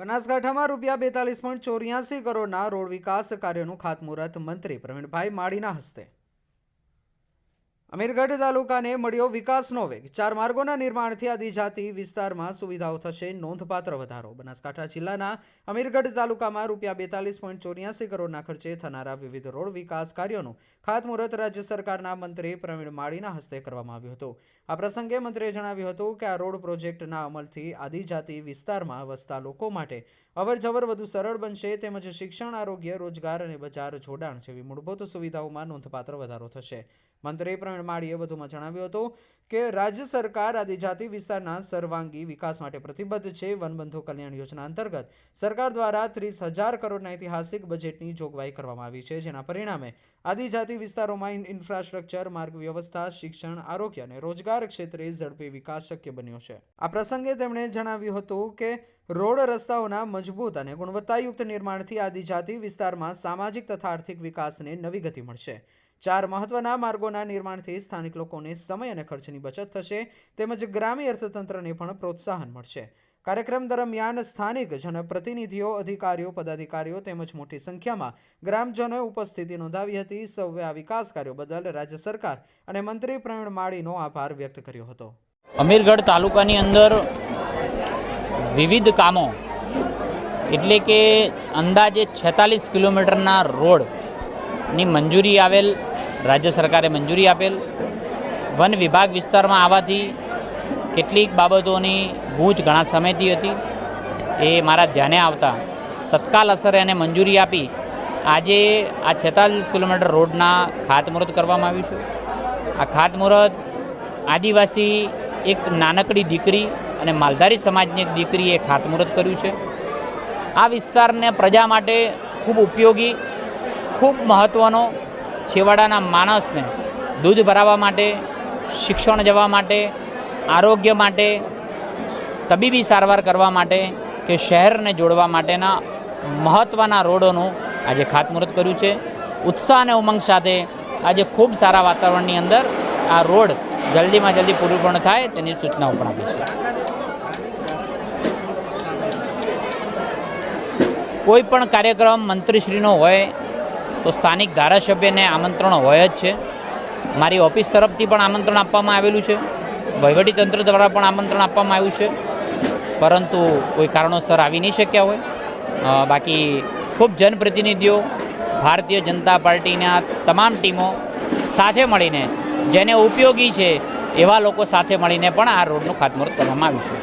બનાસકાંઠામાં રૂપિયા બેતાલીસ પોઈન્ટ ચોર્યાસી કરોડના રોડ વિકાસ કાર્યોનું ખાતમુહૂર્ત મંત્રી પ્રવીણભાઈ માળીના હસ્તે અમીરગઢ તાલુકાને મળ્યો વિકાસનો વેગ. ચાર માર્ગોના નિર્માણથી આદિજાતિ વિસ્તારમાં સુવિધાઓ થશે. નોંધપાત્ર વધારો. બનાસકાંઠા જિલ્લાના અમીરગઢ તાલુકામાં રૂપિયા બેતાલીસ પોઈન્ટ ચોર્યાસી કરોડના ખર્ચે થનારા વિવિધ રોડ વિકાસ કાર્યોનું ખાતમુહૂર્ત રાજ્ય સરકારના મંત્રી પ્રવીણ માળીના હસ્તે કરવામાં આવ્યું હતું. આ પ્રસંગે મંત્રીએ જણાવ્યું હતું કે આ રોડ પ્રોજેક્ટના અમલથી આદિજાતિ વિસ્તારમાં વસતા લોકો માટે અવરજવર વધુ સરળ બનશે તેમજ શિક્ષણ, આરોગ્ય, રોજગાર અને બજાર જોડાણ જેવી મૂળભૂત સુવિધાઓમાં નોંધપાત્ર વધારો થશે. મંત્રી પ્રવીણ માળીએ વધુમાં જણાવ્યું હતું કે રાજ્ય સરકાર આદિજાતિ વિસ્તારના સર્વાંગી વિકાસ માટે પ્રતિબદ્ધ છે વનબંધુ કલ્યાણ યોજના અંતર્ગત. સરકાર દ્વારા ત્રીસ હજાર કરોડના ઐતિહાસિક બજેટની જોગવાઈ કરવામાં આવી છે, જેના પરિણામે આદિજાતિ વિસ્તારોમાં ઇન્ફ્રાસ્ટ્રક્ચર, માર્ગ વ્યવસ્થા, શિક્ષણ, આરોગ્ય અને રોજગાર ક્ષેત્રે ઝડપી વિકાસ શક્ય બન્યો છે. આ પ્રસંગે તેમણે જણાવ્યું હતું કે રોડ રસ્તાઓના મજબૂત અને ગુણવત્તાયુક્ત નિર્માણથી આદિજાતિ વિસ્તારમાં સામાજિક તથા આર્થિક વિકાસને નવી ગતિ મળશે. ચાર મહત્વના માર્ગોના નિર્માણથી સ્થાનિક લોકોને સમય અને ખર્ચની બચત થશે, તેમજ ગ્રામ્ય અર્થતંત્રને પણ પ્રોત્સાહન મળશે. કાર્યક્રમ દરમિયાન સ્થાનિક જનપ્રતિનિધિઓ, અધિકારીઓ, પદાધિકારીઓ તેમજ મોટી સંખ્યામાં ગ્રામજનોએ ઉપસ્થિતિ નોંધાવી હતી. સૌએ આ વિકાસ કાર્યો બદલ રાજ્ય સરકાર અને મંત્રી પ્રવીણ માળીનો આભાર વ્યક્ત કર્યો હતો. અમીરગઢ તાલુકાની અંદર વિવિધ કામો, એટલે કે અંદાજે છેતાલીસ કિલોમીટરના રોડની મંજૂરી આવેલ, રાજ્ય સરકારે મંજૂરી આપેલ. વન વિભાગ વિસ્તારમાં આવવાથી કેટલીક બાબતોની ગૂંચ ઘણા સમયથી હતી. એ મારા ધ્યાને આવતા તત્કાલ અસરે એને મંજૂરી આપી. આજે આ છેતાલીસ કિલોમીટર રોડના ખાતમુહૂર્ત કરવામાં આવ્યું છે. આ ખાતમુહૂર્ત આદિવાસી એક નાનકડી દીકરી અને માલધારી સમાજની એક દીકરીએ ખાતમુહૂર્ત કર્યું છે. આ વિસ્તારને પ્રજા માટે ખૂબ ઉપયોગી ખૂબ મહત્ત્વનો છેવાડાના માણસને દૂધ ભરાવવા માટે, શિક્ષણ જવા માટે, આરોગ્ય માટે, તબીબી સારવાર કરવા માટે કે શહેરને જોડવા માટેના મહત્ત્વના રોડોનું આજે ખાતમુહૂર્ત કર્યું છે. ઉત્સાહ અને ઉમંગ સાથે આજે ખૂબ સારા વાતાવરણની અંદર આ રોડ જલ્દીમાં જલ્દી પૂરું પૂર્ણ થાય તેની સૂચનાઓ પણ આપી છે. કોઈ પણ કાર્યક્રમ મંત્રીશ્રીનો હોય તો સ્થાનિક ધારાસભ્યને આમંત્રણ હોય જ છે. મારી ઓફિસ તરફથી પણ આમંત્રણ આપવામાં આવેલું છે. વહીવટીતંત્ર દ્વારા પણ આમંત્રણ આપવામાં આવ્યું છે. પરંતુ કોઈ કારણોસર આવી નહીં શક્યા હોય. બાકી ખૂબ જનપ્રતિનિધિઓ, ભારતીય જનતા પાર્ટીના તમામ ટીમો સાથે મળીને, જેને ઉપયોગી છે એવા લોકો સાથે મળીને પણ આ રોડનું ખાતમુહૂર્ત કરવામાં આવ્યું છે.